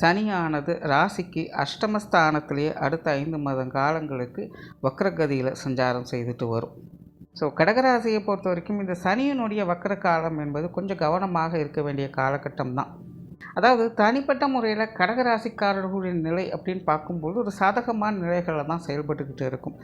சனியானது ராசிக்கு அஷ்டமஸ்தானத்திலேயே அடுத்த ஐந்து மாத காலங்களுக்கு வக்ரகதியில் சஞ்சாரம் செய்துட்டு வரும். ஸோ கடகராசியை பொறுத்த வரைக்கும் இந்த சனியினுடைய வக்ர காலம் என்பது கொஞ்சம் கவனமாக இருக்க வேண்டிய காலகட்டம் தான். அதாவது தனிப்பட்ட முறையில் கடகராசிக்காரர்களுடைய நிலை அப்படின்னு பார்க்கும்போது ஒரு சாதகமான நிலைகளில் தான் செயல்பட்டுக்கிட்டு இருக்கும்.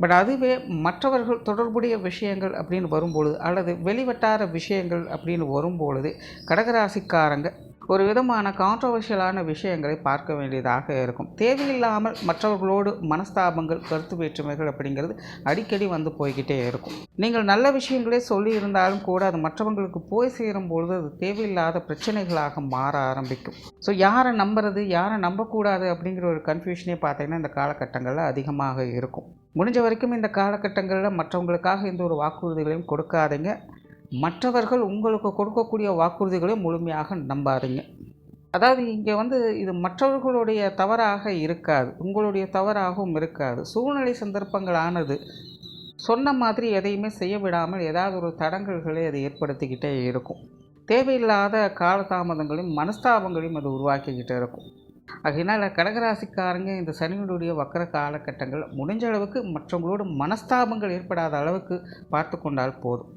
பட் அதுவே மற்றவர்கள் தொடர்புடைய விஷயங்கள் அப்படின்னு வரும்பொழுது அல்லது வெளிவட்டார விஷயங்கள் அப்படின்னு வரும்பொழுது கடகராசிக்காரங்க ஒரு விதமான கான்ட்ரவர்ஷியலான விஷயங்களை பார்க்க வேண்டியதாக இருக்கும். தேவையில்லாமல் மற்றவர்களோடு மனஸ்தாபங்கள் கருத்து வேற்றுமைகள் அப்படிங்கிறது அடிக்கடி வந்து போய்கிட்டே இருக்கும். நீங்கள் நல்ல விஷயங்களே சொல்லி இருந்தாலும் கூட அது மற்றவங்களுக்கு போய் சேரும் பொழுது அது தேவையில்லாத பிரச்சனைகளாக மாற ஆரம்பிக்கும். ஸோ யாரை நம்புறது யாரை நம்பக்கூடாது அப்படிங்கிற ஒரு கன்ஃபியூஷனே பார்த்தீங்கன்னா இந்த காலகட்டங்களில் அதிகமாக இருக்கும். முடிஞ்ச வரைக்கும் இந்த காலகட்டங்களில் மற்றவங்களுக்காக எந்த ஒரு வாக்குறுதிகளையும் கொடுக்காதீங்க. மற்றவர்கள் உங்களுக்கு கொடுக்கக்கூடிய வாக்குறுதிகளை முழுமையாக நம்பாதீங்க. அதாவது இங்கே வந்து இது மற்றவர்களுடைய தவறாக இருக்காது. உங்களுடைய தவறாகவும் இருக்காது. சூழ்நிலை சந்தர்ப்பங்களானது சொன்ன மாதிரி எதையுமே செய்ய விடாமல் ஏதாவது ஒரு தடங்கல்களை அது ஏற்படுத்திக்கிட்டே இருக்கும். தேவையில்லாத காலதாமதங்களையும் மனஸ்தாபங்களையும் அது உருவாக்கிக்கிட்டே இருக்கும். அதனால் கடகராசிக்காரங்க இந்த சனியினுடைய வக்கர காலகட்டங்கள் முடிஞ்ச அளவுக்கு மற்றவங்களோட மனஸ்தாபங்கள் ஏற்படாத அளவுக்கு பார்த்து கொண்டால் போதும்.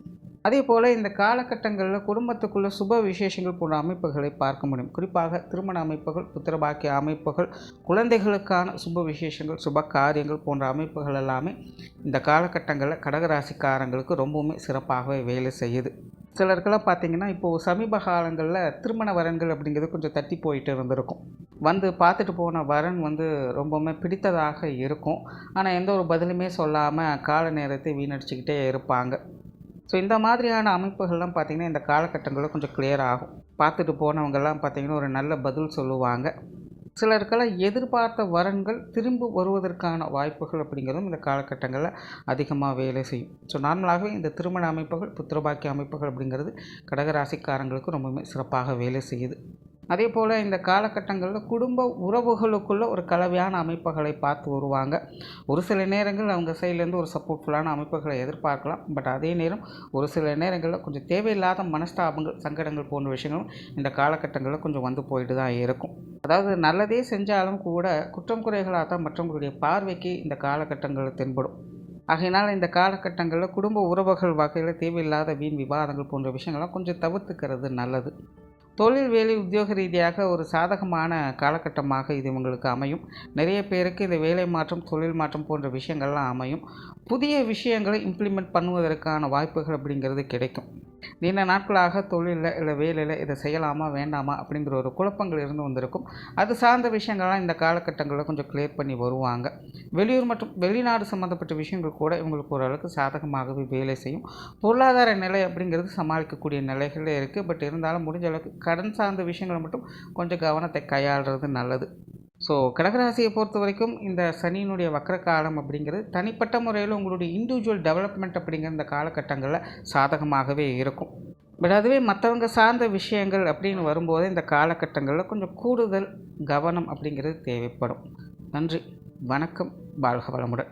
அதே போல் இந்த காலகட்டங்களில் குடும்பத்துக்குள்ள சுப விசேஷங்கள் போன்ற அமைப்புகளை பார்க்க முடியும். குறிப்பாக திருமண அமைப்புகள் புத்திரபாக்கிய அமைப்புகள் குழந்தைகளுக்கான சுப விசேஷங்கள் சுப காரியங்கள் போன்ற அமைப்புகள் எல்லாமே இந்த காலகட்டங்களில் கடகராசிக்காரங்களுக்கு ரொம்பவுமே சிறப்பாகவே வேலை செய்யுது. சிலருக்கெல்லாம் பார்த்தீங்கன்னா இப்போது சமீப காலங்களில் திருமண வரன்கள் அப்படிங்கிறது கொஞ்சம் தட்டி போயிட்டு இருந்திருக்கும். வந்து பார்த்துட்டு போன வரன் வந்து ரொம்பவுமே பிடித்ததாக இருக்கும். ஆனால் எந்த ஒரு பதிலுமே சொல்லாமல் கால நேரத்தை வீணடிச்சுக்கிட்டே இருப்பாங்க. ஸோ இந்த மாதிரியான அமைப்புகள்லாம் பார்த்திங்கன்னா இந்த காலகட்டங்களில் கொஞ்சம் கிளியர் ஆகும். பார்த்துட்டு போனவங்கெல்லாம் பார்த்திங்கன்னா ஒரு நல்ல பதில் சொல்லுவாங்க. சிலருக்கெல்லாம் எதிர்பார்த்த வரன்கள் திரும்ப வருவதற்கான வாய்ப்புகள் அப்படிங்கிறதும் இந்த காலகட்டங்களில் அதிகமாக வேலை செய்யும். ஸோ நார்மலாகவே இந்த திருமண அமைப்புகள் புத்திரபாக்கிய அமைப்புகள் அப்படிங்கிறது கடகராசிக்காரங்களுக்கு ரொம்பவுமே சிறப்பாக வேலை செய்யுது. அதே போல் இந்த காலகட்டங்களில் குடும்ப உறவுகளுக்குள்ள ஒரு கலவையான அமைப்புகளை பார்த்து வருவாங்க. ஒரு சில நேரங்கள் அவங்க சைட்லேருந்து ஒரு சப்போர்ட்ஃபுல்லான அமைப்புகளை எதிர்பார்க்கலாம். பட் அதே நேரம் ஒரு சில நேரங்களில் கொஞ்சம் தேவையில்லாத மனஸ்தாபங்கள் சங்கடங்கள் போன்ற விஷயங்களும் இந்த காலகட்டங்களில் கொஞ்சம் வந்து போயிட்டு தான் இருக்கும். அதாவது நல்லதே செஞ்சாலும் கூட குற்றம் குறைகளாக தான் மற்றவங்களுடைய பார்வைக்கு இந்த காலகட்டங்களில் தென்படும். ஆகையினால் இந்த காலகட்டங்களில் குடும்ப உறவுகள் வகையில் தேவையில்லாத வீண் விவாதங்கள் போன்ற விஷயங்கள்லாம் கொஞ்சம் தவிர்த்துக்கிறது நல்லது. தொழில் வேலை உத்தியோக ரீதியாக ஒரு சாதகமான காலகட்டமாக இது உங்களுக்கு அமையும். நிறைய பேருக்கு இந்த வேலை மாற்றம் தொழில் மாற்றம் போன்ற விஷயங்கள்லாம் அமையும். புதிய விஷயங்களை இம்ப்ளிமெண்ட் பண்ணுவதற்கான வாய்ப்புகள் அப்படிங்கிறது கிடைக்கும். நீண்ட நாட்களாக தொழிலில் இல்லை வேலையில் இதை செய்யலாமா வேண்டாமா அப்படிங்கிற ஒரு குழப்பங்கள் இருந்து வந்திருக்கும். அது சார்ந்த விஷயங்கள்லாம் இந்த காலகட்டங்களில் கொஞ்சம் கிளியர் பண்ணி வருவாங்க. வெளியூர் மற்றும் வெளிநாடு சம்மந்தப்பட்ட விஷயங்கள் கூட இவங்களுக்கு ஓரளவுக்கு சாதகமாகவே வேலை செய்யும். பொருளாதார நிலை அப்படிங்கிறது சமாளிக்கக்கூடிய நிலைகளே இருக்குது பட் இருந்தாலும் முடிஞ்ச அளவுக்கு கடன் சார்ந்த விஷயங்களை மட்டும் கொஞ்சம் கவனத்தை கையாளுறது நல்லது. ஸோ கடகராசியை பொறுத்த வரைக்கும் இந்த சனியினுடைய வக்கர காலம் அப்படிங்கிறது தனிப்பட்ட முறையில் உங்களுடைய இண்டிவிஜுவல் டெவலப்மெண்ட் அப்படிங்கிற இந்த காலகட்டங்களில் சாதகமாகவே இருக்கும். பட் அதுவே மற்றவங்க சார்ந்த விஷயங்கள் அப்படின்னு வரும்போது இந்த காலகட்டங்களில் கொஞ்சம் கூடுதல் கவனம் அப்படிங்கிறது தேவைப்படும். நன்றி. வணக்கம். வாழ்க வளமுடன்.